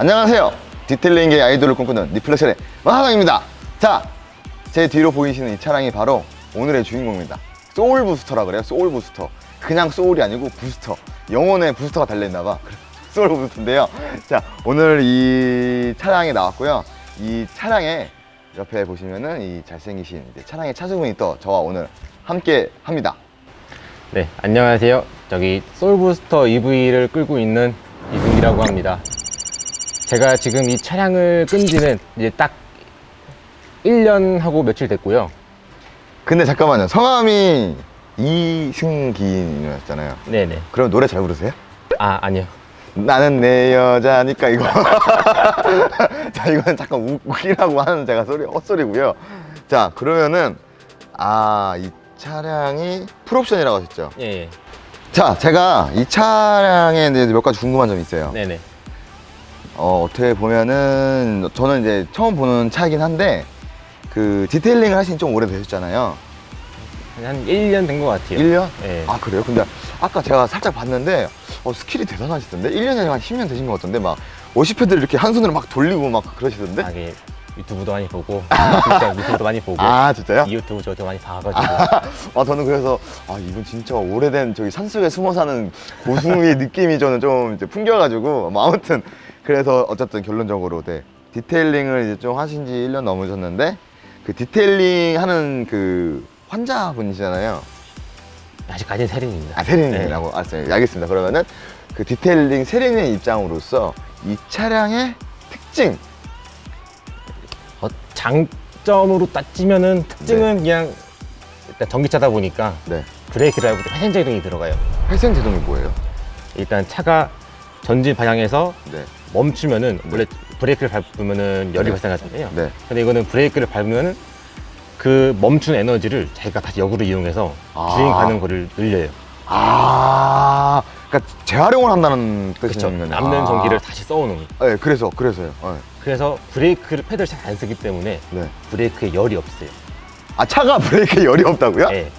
안녕하세요. 디테일링계 아이돌을 꿈꾸는 니플렉션의 마하강입니다. 자, 제 뒤로 보이시는 이 차량이 바로 오늘의 주인공입니다. 소울 부스터라 그래요. 소울 부스터. 그냥 소울이 아니고 부스터. 영혼의 부스터가 달려있나봐. 소울 부스터인데요. 자, 오늘 이 차량에 나왔고요. 이 차량에 옆에 보시면은 이 잘생기신 차량의 차주분이 또 저와 오늘 함께 합니다. 네, 안녕하세요. 저기 솔부스터 EV를 끌고 있는 이승기라고 합니다. 제가 지금 이 차량을 끈 지는 이제 딱 1년 하고 며칠 됐고요. 근데 잠깐만요. 성함이 이승기였잖아요. 네네. 그럼 노래 잘 부르세요? 아, 아니요. 나는 내 여자니까 이거. 자, 이건 잠깐 우- 웃기라고 하는 제가 소리, 헛소리고요. 자, 그러면은, 아, 이 차량이 풀옵션이라고 하셨죠? 예, 예. 자, 제가 이 차량에 대해서 몇 가지 궁금한 점이 있어요. 네네. 어, 어떻게 보면은, 저는 이제 처음 보는 차이긴 한데, 그, 디테일링을 하신 지좀 오래 되셨잖아요. 한 1년 된 것 같아요. 1년? 예. 아, 그래요? 근데 아까 제가 살짝 봤는데, 어, 스킬이 대단하시던데? 1년이 아니라 한 10년 되신 것 같던데, 막, 워시패드를 이렇게 한 손으로 막 돌리고 막 그러시던데? 아, 이게 유튜브도 많이 보고, 진짜 유튜브도 많이 보고, 아, 진짜요? 이 유튜브 저도 많이 봐가지고. 아, 저는 그래서, 아, 이분 진짜 오래된 저기 산속에 숨어 사는 고승의 느낌이 저는 좀 이제 풍겨가지고, 뭐 아무튼, 그래서 어쨌든 결론적으로, 네. 디테일링을 이제 좀 하신 지 1년 넘으셨는데, 그 디테일링 하는 그 환자분이시잖아요. 아직까지 는 세린입니다. 아, 세린이라고. 알았어요. 알겠습니다. 그러면은 그 디테일링 세린의 입장으로서 이 차량의 특징. 어, 장점으로 따지면은 특징은 그냥 일단 전기차다 보니까 네. 브레이크를 밟을 때 회전 제동이 들어가요. 회생 제동이 뭐예요? 일단 차가 전진 방향에서 네. 멈추면은 원래 브레이크를 밟으면은 열이 네. 발생하잖아요. 네. 근데 이거는 브레이크를 밟으면 그 멈춘 에너지를 자기가 다시 역으로 이용해서 아. 주행 가는 거를 늘려요. 아, 그러니까 재활용을 한다는 그렇죠. 뜻이네요. 남는 아. 전기를 다시 써오는. 네, 그래서 그래서요. 네. 그래서 브레이크를 패드를 잘 안 쓰기 때문에 네. 브레이크에 열이 없어요. 아 차가 브레이크에 열이 없다고요? 예.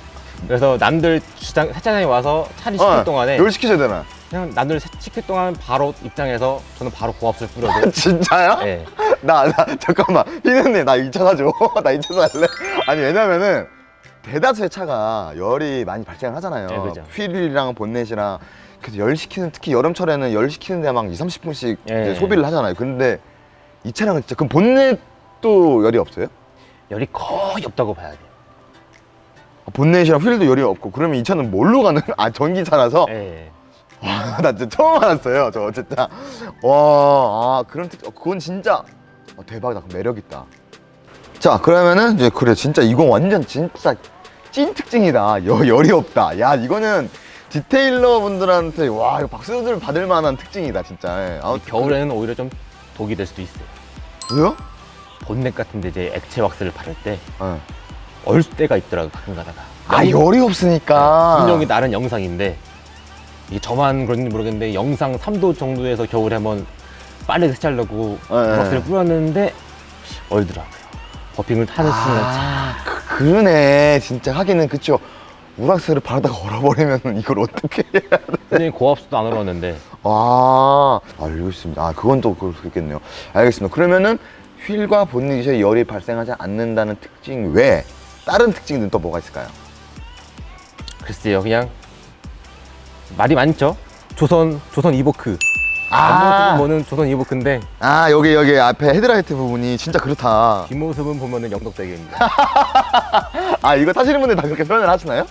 그래서 남들 주장 세차장에 와서 차를 시킬 어, 동안에 열 시키셔야 되나? 그냥 남들 시킬 동안 바로 입장해서 저는 바로 고압수를 뿌려도 진짜요? 예. 나, 나, 잠깐만. 희는님, 나 2차 사줘. 나 2차 살래? 아니, 왜냐면은, 대다수의 차가 열이 많이 발생을 하잖아요. 네, 그죠. 휠이랑 본넷이랑. 그래서 열 시키는, 특히 여름철에는 열 시키는데 막 2, 30분씩 예. 소비를 하잖아요. 근데 이 차량은 진짜, 그럼 본넷도 열이 없어요? 열이 거의 없다고 봐야 돼요. 아, 본넷이랑 휠도 열이 없고, 그러면 이 차는 뭘로 가는, 아, 전기차라서? 예. 와, 나 진짜 처음 알았어요. 저 진짜. 와, 아, 그런 특, 어, 그건 진짜 어, 대박이다. 그 매력 있다. 자, 그러면은 이제 그래 진짜 이건 완전 진짜 찐 특징이다. 여, 열이 없다. 야, 이거는 디테일러 분들한테 와, 이거 박수들 받을 만한 특징이다, 진짜. 예. 이 아무튼 겨울에는 오히려 좀 독이 될 수도 있어요. 왜요? 본넷 같은데 이제 액체 왁스를 바를 때 예. 얼 때가 있더라고 가끔 가다가. 아, 열이 없으니까. 분명히 나른 영상인데 이게 저만 그런지 모르겠는데 영상 3도 정도에서 겨울에 한번 빠르게 세차하려고 예, 예. 왁스를 뿌렸는데 얼더라고요. 버핑을 순간 아, 그, 그러네. 진짜 하기는 그쵸. 우락스를 바르다가 얼어버리면 이걸 어떻게 해야 돼? 분명히 고압수도 안 얼었는데 아, 알겠습니다. 아, 그건 또 그렇겠네요. 알겠습니다. 그러면은 휠과 본닛에 열이 발생하지 않는다는 특징 외에 다른 특징은 또 뭐가 있을까요? 글쎄요 그냥 말이 많죠. 조선 조선 이보크. 아, 보는 조선 이보크인데 아 여기 여기 앞에 헤드라이트 부분이 진짜 그렇다. 뒷모습은 보면은 영덕대게입니다. 아, 이거 타시는 분들 다 그렇게 표현을 하시나요?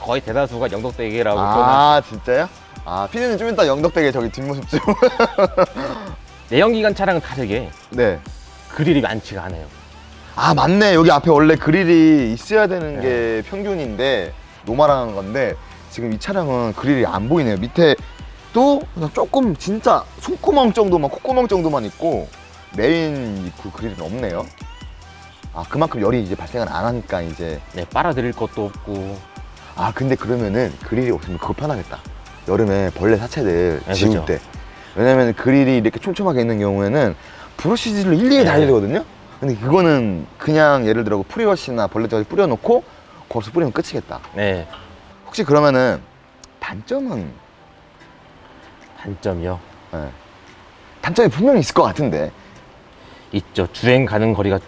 거의 대다수가 영덕대게라고 표현하죠. 아, 진짜요? 아, 피디님 좀 이따 영덕대게 저기 뒷모습 좀. 내연기관 차량은 다르게 네. 그릴이 많지가 않아요. 아, 맞네. 여기 앞에 원래 그릴이 있어야 되는 네. 게 평균인데, 노말한 건데, 지금 이 차량은 그릴이 안 보이네요. 밑에 또 그냥 조금 진짜 손구멍 정도만, 콧구멍 정도만 있고, 메인 그 그릴은 없네요. 아, 그만큼 열이 이제 발생을 안 하니까 이제. 네, 빨아들일 것도 없고 아, 근데 그러면은 그릴이 없으면 그거 편하겠다. 여름에 벌레 사체들 네, 지울 그죠. 때. 왜냐면 그릴이 이렇게 촘촘하게 있는 경우에는 브러쉬질로 일일이 네. 달려야 되거든요? 근데 그거는 그냥 예를 들어 프리워시나 벌레 저기 뿌려놓고 거기서 뿌리면 끝이겠다. 네 혹시 그러면은 단점은 단점이요. 예. 단점이 분명히 있을 것 같은데. 있죠. 주행 가는 거리가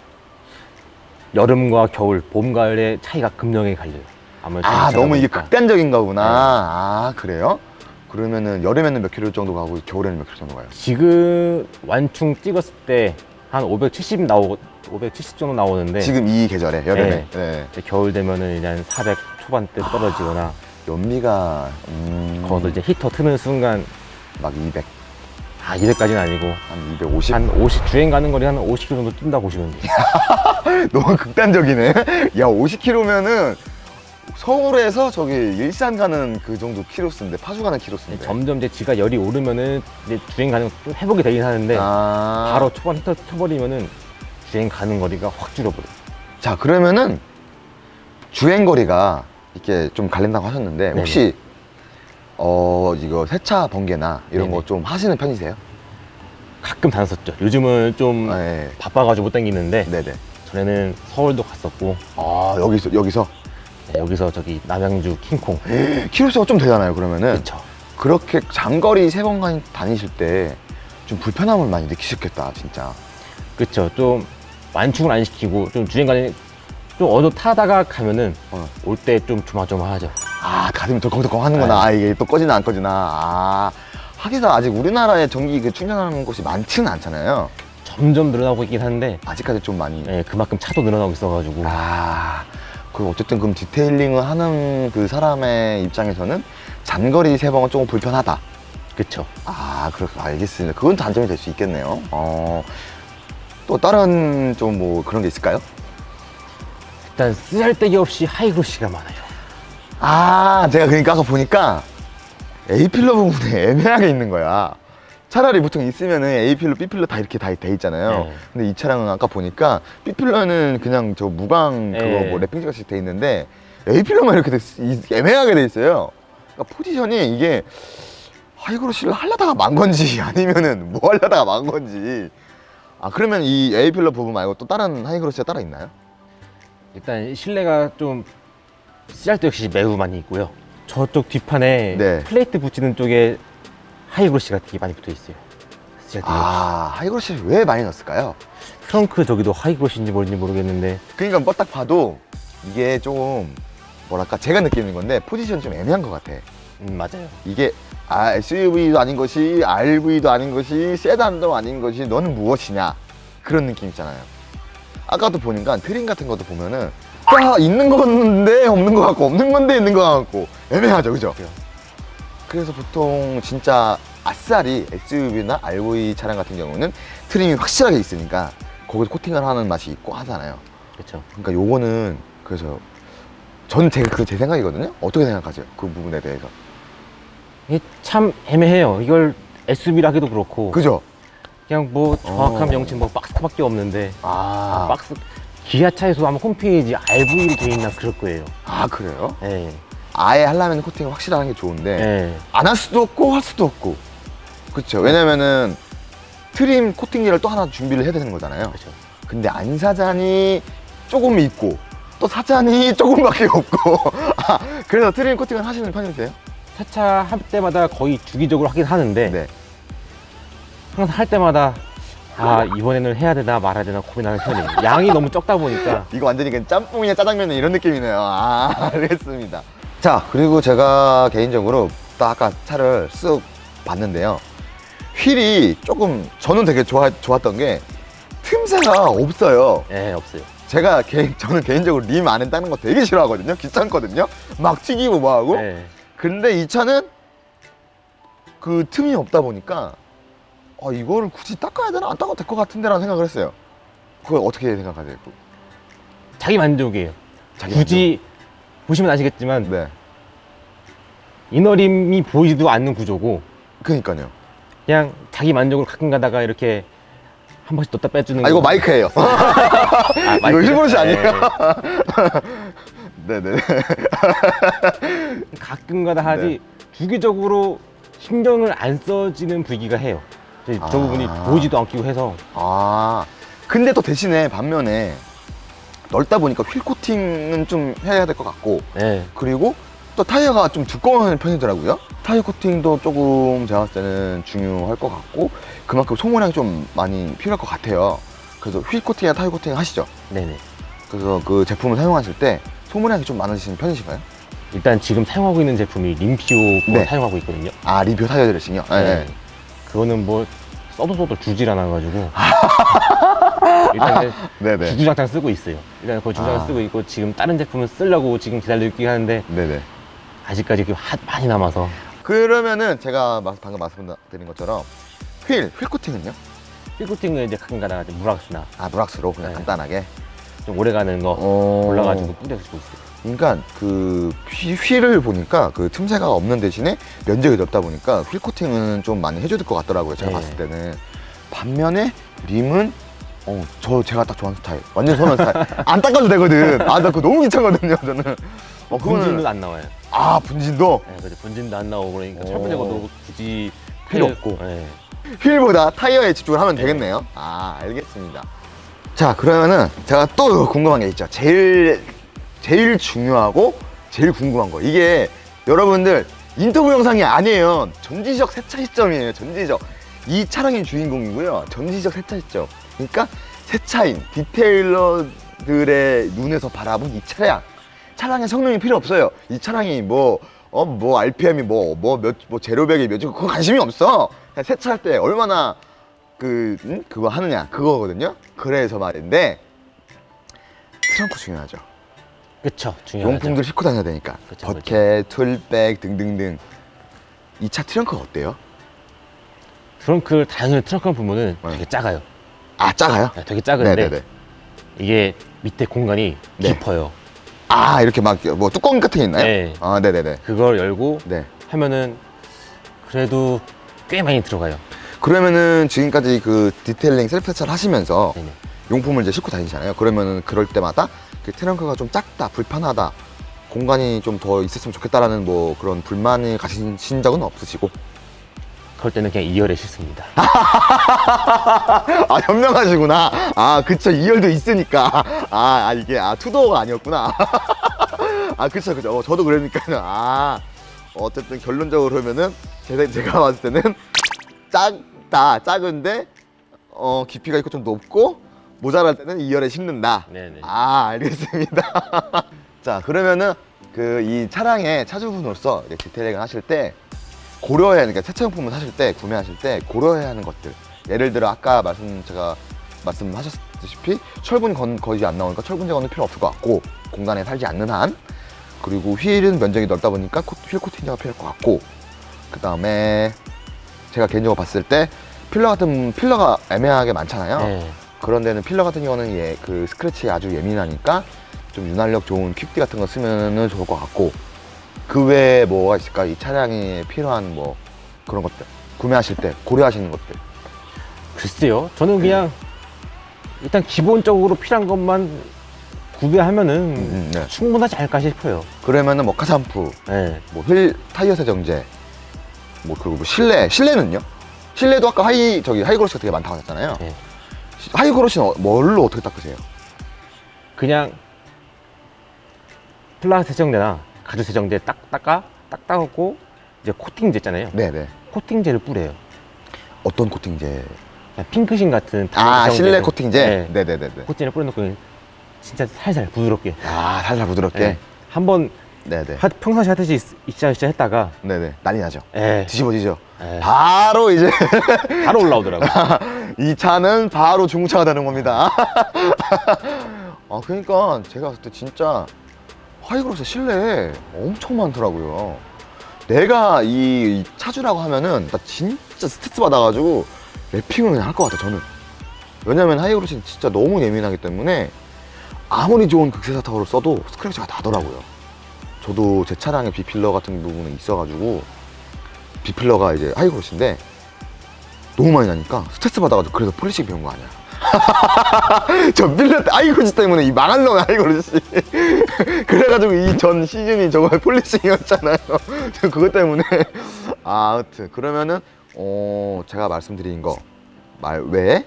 여름과 겨울, 봄, 가을의 차이가 금명하게 갈려요. 아무래도 아, 너무 이게 보니까. 극단적인 거구나. 네. 아, 그래요? 그러면은 여름에는 몇 킬로 정도 가고 겨울에는 몇 킬로 정도 가요? 지금 완충 찍었을 때 한 570 나오고 570 정도 나오는데 지금 이 계절에 여름에. 네. 네. 이제 겨울 되면은 이제 한 400 초반대 떨어지거나 연비가 음, 거기서 이제 히터 트는 순간 막 200, 아 200까지는 아니고 한 250. 한 50 주행 가는 거리 한 50km 정도 뛴다 보시면 돼요. 너무 극단적이네. 야, 50km면은 서울에서 저기 일산 가는 그 정도 키로수인데 파주 가는 키로수인데. 점점 이제 지가 열이 오르면은 이제 주행 가는 좀 회복이 되긴 하는데 아. 바로 초반 히터 쳐버리면은 주행 가는 거리가 확 줄어버려. 요 자, 그러면은 주행 거리가 이렇게 좀 갈린다고 하셨는데 네네. 혹시 어 이거 세차 번개나 이런 네네. 거 좀 하시는 편이세요? 가끔 다녔었죠. 요즘은 좀 네. 바빠가지고 못 다니는데 네네. 전에는 서울도 갔었고 아 여기서 여기서 네, 여기서 저기 남양주 킹콩 키로수가 좀 되잖아요. 그러면은 그쵸. 그렇게 장거리 세번 다니실 때 좀 불편함을 많이 느끼셨겠다, 진짜. 그쵸. 좀 완충을 안 시키고 좀 주행 가는 좀 어느 타다가 가면은 어. 올 때 좀 조마조마하죠. 아 가슴이 덜컹덜컹 하는구나. 네. 아 이게 또 꺼지나 안 꺼지나. 아 하기사 아직 우리나라에 전기 그 충전하는 곳이 많지는 않잖아요. 점점 늘어나고 있긴 한데 아직까지 좀 많이. 네, 그만큼 차도 늘어나고 있어가지고 아, 그 어쨌든 그럼 디테일링을 하는 그 사람의 입장에서는 장거리 세 번은 조금 불편하다. 그쵸. 아, 그렇 알겠습니다. 그건 단점이 될 수 있겠네요. 어, 또 다른 좀 뭐 그런 게 있을까요? 일단 쓰잘데기 없이 하이그로시가 많아요. 아, 제가 그러니까 아까 보니까 A필러 부분에 애매하게 있는 거야. 차라리 보통 있으면은 A필러, B필러 다 이렇게 다 돼 있잖아요. 네. 근데 이 차량은 아까 보니까 B필러는 그냥 저 무광 그거 네. 뭐 랩핑 같이 돼 있는데 A필러만 이렇게 돼, 있- 이- 애매하게 돼 있어요. 그러니까 포지션이 이게 하이그로시를 하려다가 만 건지 아니면은 뭐 하려다가 만 건지. 아, 그러면 이 A필러 부분 말고 또 다른 하이그로시가 따로 있나요? 일단 실내가 좀 쓰잘데없이 매우 많이 있고요. 저쪽 뒷판에 네. 플레이트 붙이는 쪽에 하이그로시가 되게 많이 붙어 있어요. 아, 하이그로시를 왜 많이 넣었을까요? 트렁크 저기도 하이그로시인지 뭔지 모르겠는데 그러니까 뭐 딱 봐도 이게 좀 뭐랄까 제가 느끼는 건데 포지션 좀 애매한 것 같아. 음, 맞아요. 이게 아, SUV도 아닌 것이 RV도 아닌 것이 세단도 아닌 것이 너는 무엇이냐 그런 느낌 있잖아요. 아까도 보니까 트림 같은 것도 보면은 다 있는 건데 없는 것 같고 없는 건데 있는 것 같고 애매하죠, 그죠? 그래서 보통 진짜 아싸리 SUV나 RV 차량 같은 경우는 트림이 확실하게 있으니까 거기서 코팅을 하는 맛이 있고 하잖아요. 그렇죠. 그러니까 요거는 그래서 전 제가 그제 생각이거든요. 어떻게 생각하세요? 그 부분에 대해서. 이게 참 애매해요. 이걸 SUV라 하기도 그렇고 그죠? 그냥 뭐 정확한 어. 명칭 뭐 박스밖에 없는데 아, 박스 기아차에서 아마 홈페이지 RV로 돼 있나 그럴 거예요. 아 그래요? 예. 아예 하려면 코팅을 확실하게 좋은데 예. 안 할 수도 없고 할 수도 없고. 그렇죠. 왜냐면은 트림 코팅제를 또 하나 준비를 해야 되는 거잖아요. 그렇죠. 근데 안 사자니 조금 있고 또 사자니 조금밖에 없고. 아, 그래서 트림 코팅을 하시는 편이세요? 차차 할 때마다 거의 주기적으로 하긴 하는데 네. 항상 할 때마다 아 이번에는 해야 되나 말아야 되나 고민하는 편이에요. 양이 너무 적다 보니까 이거 완전히 그냥 짬뽕이냐 짜장면이냐 이런 느낌이네요. 아, 알겠습니다. 자, 그리고 제가 개인적으로 딱 아까 차를 쓱 봤는데요. 휠이 조금 저는 되게 좋아, 좋았던 게 틈새가 없어요. 예 없어요. 제가 개인, 저는 개인적으로 림 안에 따는 거 되게 싫어하거든요. 귀찮거든요. 막 튀기고 뭐 하고. 예. 근데 이 차는 그 틈이 없다 보니까 아, 이거를 굳이 닦아야 되나? 안 닦아도 될 것 같은데라는 생각을 했어요. 그걸 어떻게 생각하세요? 자기 만족이에요. 자기 굳이 보시면 아시겠지만? 네. 이너림이 보이지도 않는 구조고 그니까요. 그냥 자기 만족으로 가끔 가다가 이렇게 한 번씩 넣다 빼주는 아, 이거 거. 마이크예요. 아, 이거. 일본식 아니에요? 예. 네네. 가끔 가다 하지 네. 주기적으로 신경을 안 써지는 부위가 해요. 저, 저 아. 부분이 보이지도 않고 해서 아, 근데 또 대신에 반면에 넓다 보니까 휠 코팅은 좀 해야 될 것 같고 예. 그리고 또 타이어가 좀 두꺼운 편이더라고요. 타이어 코팅도 조금 제가 봤을 때는 중요할 것 같고 그만큼 소모량이 좀 많이 필요할 것 같아요. 그래서 휠 코팅이나 타이어 코팅 하시죠. 네네. 그래서 그 제품을 사용하실 때 소모량이 좀 많으신 편이신가요? 일단 지금 사용하고 있는 제품이 림피오 거 네. 사용하고 있거든요. 아 리뷰 타이어 드레싱이요? 네. 네. 그거는 뭐 써도 써도 주질 않아가지고 일단 이제 네네. 주구장창 쓰고 있어요. 일단 그 주구장창 아. 쓰고 있고 지금 다른 제품을 쓰려고 지금 기다리고 있긴 하는데 네네. 아직까지 그 하- 많이 남아서 그러면은 제가 마- 방금 말씀드린 것처럼 휠, 휠 코팅은요? 필코팅은 이제 가끔 가다가 이제 무락스나 아 무락스로 그냥 네. 간단하게. 좀 오래 가는 거 어... 골라가지고 뿌려주고 있어요. 그러니까 그 휠, 휠을 보니까 그 틈새가 없는 대신에 면적이 넓다 보니까 휠 코팅은 좀 많이 해줘야 될 것 같더라고요. 제가 네. 봤을 때는 반면에 림은 어, 저 제가 딱 좋아하는 스타일. 완전 선호하는 스타일. 안 닦아도 되거든. 아, 나 그거 너무 귀찮거든요, 저는. 어, 분진도 그거는 안 나와요. 아, 분진도 네, 그죠. 분진도 안 나오고 그러니까 오. 철분 제거도 굳이 필요 할- 없고. 네. 휠보다 타이어에 집중을 하면 네. 되겠네요. 아, 알겠습니다. 자, 그러면은 제가 또 궁금한 게 있죠. 제일 제일 중요하고 제일 궁금한 거. 이게 여러분들 인터뷰 영상이 아니에요. 전지적 세차 시점이에요. 전지적. 이 차량이 주인공이고요. 전지적 세차 시점. 그러니까 세차인 디테일러들의 눈에서 바라본 이 차량. 차량의 성능이 필요 없어요. 이 차량이 뭐, 어, 뭐, RPM이 뭐, 뭐, 몇, 뭐, 제로백이 몇이 그거 관심이 없어. 그냥 세차할 때 얼마나 그, 음? 그거 하느냐. 그거거든요. 그래서 말인데, 트렁크 중요하죠. 그쵸. 중요하죠. 용품들 싣고 다녀야 되니까. 그쵸, 버켓, 툴백 등등등. 이 차 트렁크 어때요? 트렁크 다양한 트렁크 보면은 네. 되게 작아요. 아, 작아요? 네, 되게 작은데 네네네. 이게 밑에 공간이 네. 깊어요. 아, 이렇게 막, 뭐, 뚜껑 같은 게 있나요? 네. 아, 네네네. 그걸 열고 네. 하면은 그래도 꽤 많이 들어가요. 그러면은 지금까지 그 디테일링 셀프 세차를 하시면서 네네. 용품을 이제 싣고 다니잖아요. 그러면은 그럴 때마다 그 트렁크가 좀 작다, 불편하다, 공간이 좀 더 있었으면 좋겠다라는 뭐 그런 불만을 가신 적은 없으시고. 그럴 때는 그냥 2열에 싣습니다. 아, 현명하시구나. 아, 그쵸. 2열도 있으니까. 아, 아, 이게, 아, 투도어가 아니었구나. 아, 그쵸, 그쵸. 어, 저도 그러니까는. 아, 어쨌든 결론적으로 그러면은 제가, 제가 봤을 때는 작다, 작은데, 어, 깊이가 있고 좀 높고, 모자랄 때는 2열에 싣는다. 네네. 아, 알겠습니다. 자, 그러면은 그 이 차량의 차주분으로서 이제 디테일링을 하실 때 고려해야 하는, 그러니까 세차용품을 사실 때, 구매하실 때 고려해야 하는 것들. 예를 들어 아까 말씀, 제가 말씀하셨다시피 철분 건, 거의 안 나오니까 철분 제거는 필요 없을 것 같고, 공간에 살지 않는 한. 그리고 휠은 면적이 넓다 보니까 코, 휠 코팅제가 필요할 것 같고, 그 다음에 제가 개인적으로 봤을 때 필러 같은, 필러가 애매하게 많잖아요. 네. 그런 데는 필러 같은 경우는 예, 그 스크래치에 아주 예민하니까 좀 윤활력 좋은 퀵디 같은 거 쓰면은 좋을 것 같고 그 외에 뭐가 있을까? 이 차량에 필요한 뭐 그런 것들 구매하실 때 고려하시는 것들 글쎄요. 저는 그냥 일단 기본적으로 필요한 것만 구비하면은 음, 네. 충분하지 않을까 싶어요. 그러면은 뭐 카샴푸, 네. 뭐휠 타이어 세정제, 뭐 그리고 뭐 실내 실내는요? 실내도 아까 하이 저기 하이그로시가 되게 많다고 하셨잖아요. 네. 시- 하이그로시는 어- 뭘로 어떻게 닦으세요? 그냥 플라스 세정제나 가죽 세정제 딱 닦아 딱 닦고 이제 코팅제 있잖아요. 네네. 코팅제를 뿌려요. 어떤 코팅제? 핑크신 같은 아 실내 코팅제. 네. 네네네네. 코팅제를 뿌려놓고 진짜 살살 부드럽게. 아 살살 부드럽게. 네. 한번 네네. 하- 평상시 하듯이 있자 있자 했다가 네네. 난리 나죠. 에, 뒤집어지죠. 에, 바로 이제 바로 올라오더라고. 이 차는 바로 중고차가 되는 겁니다. 아 그러니까 제가 봤을 때 진짜 하이그로스 실내에 엄청 많더라고요. 내가 이 차주라고 하면은 나 진짜 스트레스 받아가지고 랩핑을 그냥 할 것 같아 저는. 왜냐면 하이그로스는 진짜 너무 예민하기 때문에 아무리 좋은 극세사 타워를 써도 스크래치가 나더라고요. 저도 제 차량에 비필러 같은 부분이 있어가지고 비필러가 이제 하이그로스인데 너무 많이 나니까 스트레스 받아가지고 그래서 폴리싱 배운 거 아니야. 저때 아이고지 때문에 이 망할 놈의 아이고지. 그래가지고 이 전 시즌이 저거 폴리싱이었잖아요. 저 그것 때문에. 아, 아무튼 그러면은 어 제가 말씀드린 거 말 외에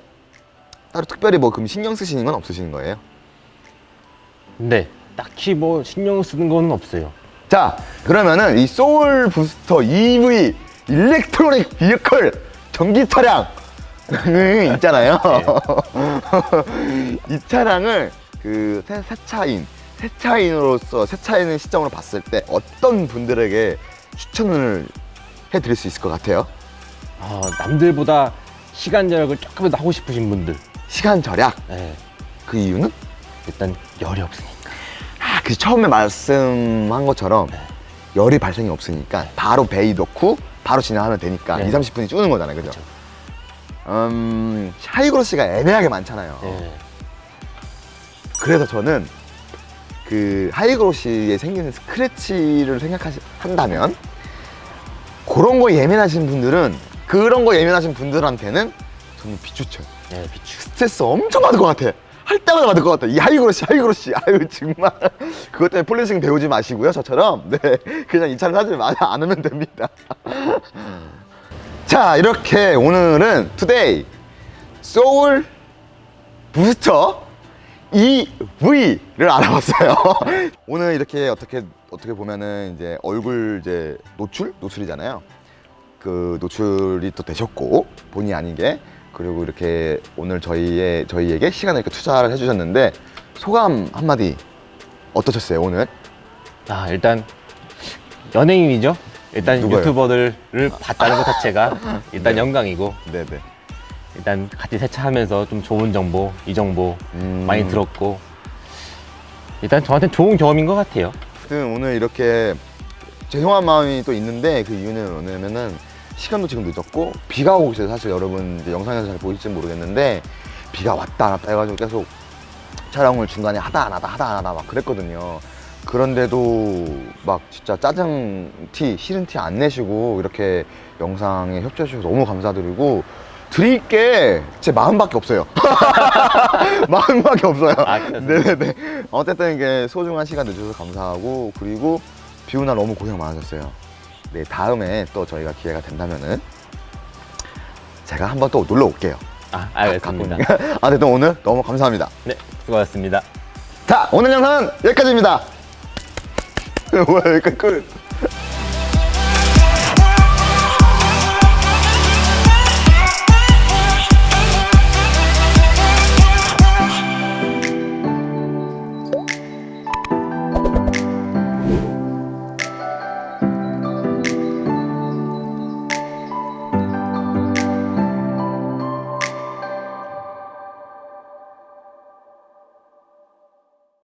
따로 특별히 뭐 그럼 신경 쓰시는 건 없으시는 거예요? 근데 딱히 뭐 신경 쓰는 거는 없어요. 자, 그러면은 이 소울 부스터 EV 일렉트로닉 비이클 전기 차량 있잖아요. 이 차량을 그 새- 세차인, 세차인으로서 세차인의 시점으로 봤을 때 어떤 분들에게 추천을 해드릴 수 있을 것 같아요? 어, 남들보다 시간 절약을 조금이라도 하고 싶으신 분들. 시간 절약. 네, 그 이유는? 일단 열이 없으니까. 아, 그 처음에 말씀한 것처럼 열이 발생이 없으니까 바로 베이 넣고 바로 진행하면 되니까 네. 2, 30분이 주는 거잖아요. 그죠? 음, 하이그로시가 애매하게 많잖아요. 네. 그래서 저는 그 하이그로시에 생기는 스크래치를 생각한다면 그런 거 예민하신 분들은 그런 거 예민하신 분들한테는 저는 비추쳐요. 네, 비추. 스트레스 엄청 받을 것 같아. 할 때마다 받을 것 같아. 이 하이그로시, 하이그로시. 아유, 정말. 그것 때문에 폴리싱 배우지 마시고요, 저처럼. 네. 그냥 이 차를 사지 마, 않으면 됩니다. 자, 이렇게 오늘은 투데이 소울 부스터 EV를 알아봤어요. 오늘 이렇게 어떻게, 어떻게 보면은 이제 얼굴 이제 노출? 노출이잖아요. 그 노출이 또 되셨고 본의 아니게 그리고 이렇게 오늘 저희의 저희에게 시간을 이렇게 투자를 해주셨는데 소감 한마디 어떠셨어요 오늘? 아, 일단 연예인이죠. 일단 누가요? 유튜버들을 봤다는 것 자체가 일단 영광이고 네네. 일단 같이 세차하면서 좀 좋은 정보, 이 정보 음. 많이 들었고 일단 저한테 좋은 경험인 것 같아요. 아무튼 오늘 이렇게 죄송한 마음이 또 있는데 그 이유는 뭐냐면은 시간도 지금 늦었고 비가 오고 있어요. 사실 여러분 영상에서 잘 보일지 모르겠는데 비가 왔다 갔다 해가지고 계속 촬영을 중간에 하다 안 하다 하다 안 하다 막 그랬거든요. 그런데도 막 진짜 짜증 티 싫은 티 안 내시고 이렇게 영상에 협조해 주셔서 너무 감사드리고 드릴 게 제 마음밖에 없어요. 마음밖에 없어요. 아? 네네네. 어쨌든 이게 소중한 시간 내주셔서 감사하고 그리고 비 오는 날 너무 고생 많으셨어요. 네 다음에 또 저희가 기회가 된다면은 제가 한번 또 놀러 올게요. 아, 알겠습니다. 가끔은. 어쨌든 오늘 너무 감사합니다. 네, 수고하셨습니다. 자 오늘 영상은 여기까지입니다. 뭐야 여기까지 끝.